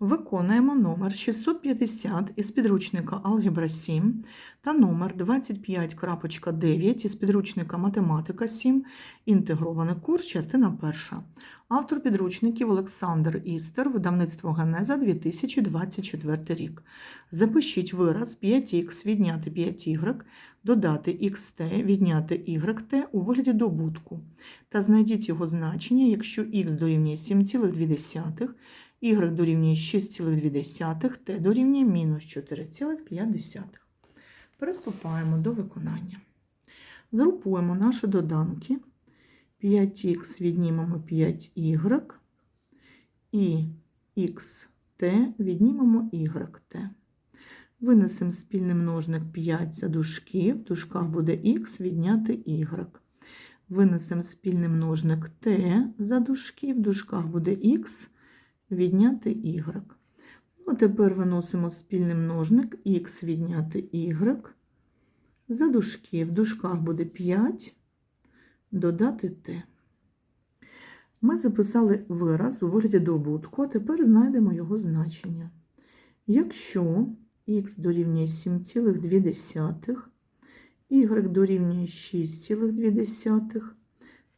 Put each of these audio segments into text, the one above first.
Виконуємо номер 650 із підручника Алгебра 7 та номер 25.9 із підручника Математика 7, інтегрований курс, частина 1. Автор підручників Олександр Істер, видавництво Генеза 2024 рік. Запишіть вираз 5х відняти 5y, додати xt, відняти yt у вигляді добутку та знайдіть його значення, якщо х дорівнює 7,2, y дорівнює 6,2, t дорівнює мінус 4,5. Приступаємо до виконання. Згрупуємо наші доданки. 5х віднімемо 5y і xt віднімемо yt. Винесемо спільний множник 5 за дужки, в дужках буде х відняти y. Винесемо спільний множник t за дужки, в дужках буде х відняти y. Ну, тепер виносимо спільний множник х відняти y. За дужки, в дужках буде 5 додати t. Ми записали вираз у вигляді добутку, а тепер знайдемо його значення. Якщо х дорівнює 7,2, y дорівнює 6,2,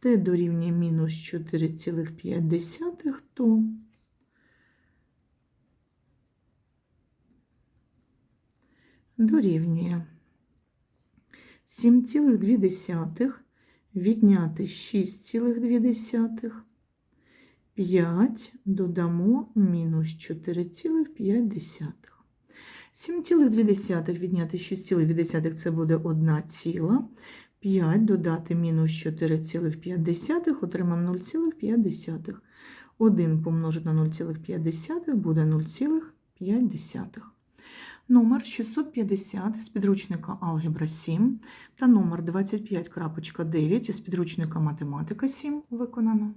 t дорівнює мінус 4,5, то дорівнює 7,2 відняти 6,2, 5 додамо мінус 4,5. 7,2 відняти 6,2 це буде 1 ціла. 5 додати мінус 4,5 отримаємо 0,5. 1 помножити на 0,5 буде 0,5. Номер 650 з підручника Алгебра 7 та номер 25.9 із підручника Математика 7 виконано.